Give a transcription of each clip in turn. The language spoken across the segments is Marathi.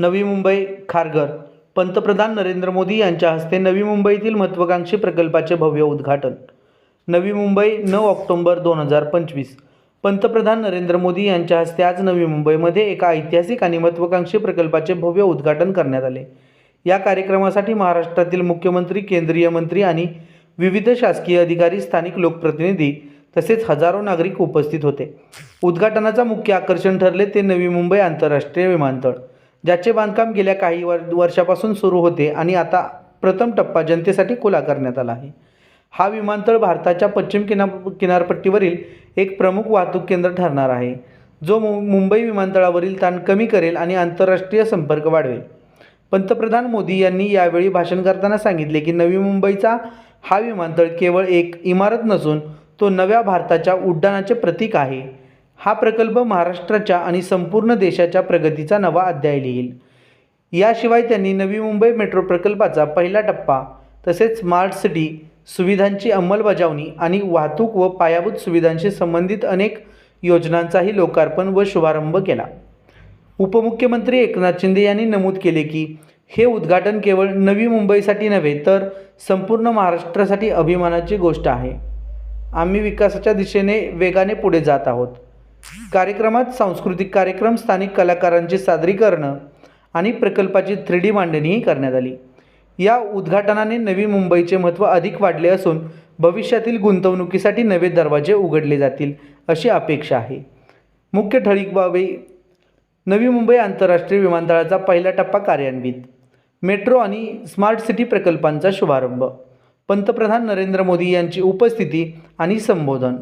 नवी मुंबई खारघर. पंतप्रधान नरेंद्र मोदी यांच्या हस्ते नवी मुंबईतील महत्त्वाकांक्षी प्रकल्पाचे भव्य उद्घाटन. नवी मुंबई नऊ ऑक्टोंबर दोन हजार पंचवीस. पंतप्रधान नरेंद्र मोदी यांच्या हस्ते आज नवी मुंबईमध्ये एका ऐतिहासिक आणि महत्त्वाकांक्षी प्रकल्पाचे भव्य उद्घाटन करण्यात आले. या कार्यक्रमासाठी महाराष्ट्रातील मुख्यमंत्री केंद्रीय मंत्री आणि विविध शासकीय अधिकारी स्थानिक लोकप्रतिनिधी तसेच हजारो नागरिक उपस्थित होते. उद्घाटनाचा मुख्य आकर्षण ठरले ते नवी मुंबई आंतरराष्ट्रीय विमानतळ. ज्याचे बांधकाम गेल्या काही वर वर्षापासून सुरू होते आणि आता प्रथम टप्पा जनतेसाठी खुला करण्यात आला आहे. हा विमानतळ भारताच्या पश्चिम किना किनारपट्टीवरील एक प्रमुख वाहतूक केंद्र ठरणार आहे. जो मु मुंबई विमानतळावरील ताण कमी करेल आणि आंतरराष्ट्रीय संपर्क वाढवेल. पंतप्रधान मोदी यांनी यावेळी भाषण करताना सांगितले की नवी मुंबईचा हा विमानतळ केवळ एक इमारत नसून तो नव्या भारताच्या उड्डाणाचे प्रतीक आहे. हा प्रकल्प महाराष्ट्राच्या आणि संपूर्ण देशाच्या प्रगतीचा नवा अध्याय लिहील. याशिवाय त्यांनी नवी मुंबई मेट्रो प्रकल्पाचा पहिला टप्पा तसेच स्मार्ट सिटी सुविधांची अंमलबजावणी आणि वाहतूक व पायाभूत सुविधांशी संबंधित अनेक योजनांचाही लोकार्पण व शुभारंभ केला. उपमुख्यमंत्री एकनाथ शिंदे यांनी नमूद केले की हे उद्घाटन केवळ नवी मुंबईसाठी नव्हे तर संपूर्ण महाराष्ट्रासाठी अभिमानाची गोष्ट आहे. आम्ही विकासाच्या दिशेने वेगाने पुढे जात आहोत. कार्यक्रमात सांस्कृतिक कार्यक्रम स्थानिक कलाकारांची सादरीकरणं आणि प्रकल्पाची थ्री डी मांडणीही करण्यात आली. या उद्घाटनाने नवी मुंबईचे महत्त्व अधिक वाढले असून भविष्यातील गुंतवणुकीसाठी नवे दरवाजे उघडले जातील अशी अपेक्षा आहे. मुख्य ठळीक बाबी नवी मुंबई आंतरराष्ट्रीय विमानतळाचा पहिला टप्पा कार्यान्वित मेट्रो आणि स्मार्ट सिटी प्रकल्पांचा शुभारंभ पंतप्रधान नरेंद्र मोदी यांची उपस्थिती आणि संबोधन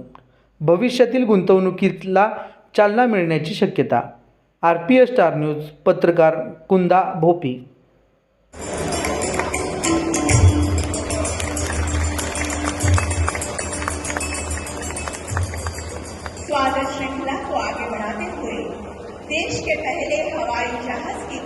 भविष्यातील गुंतवणुकीला चालना मिळण्याची शक्यता. R P S star news पत्रकार कुंदा भोपी. स्वागत श्रृंखला को आगे बढ़ाते हुए देश के पहले हवाई जहाज की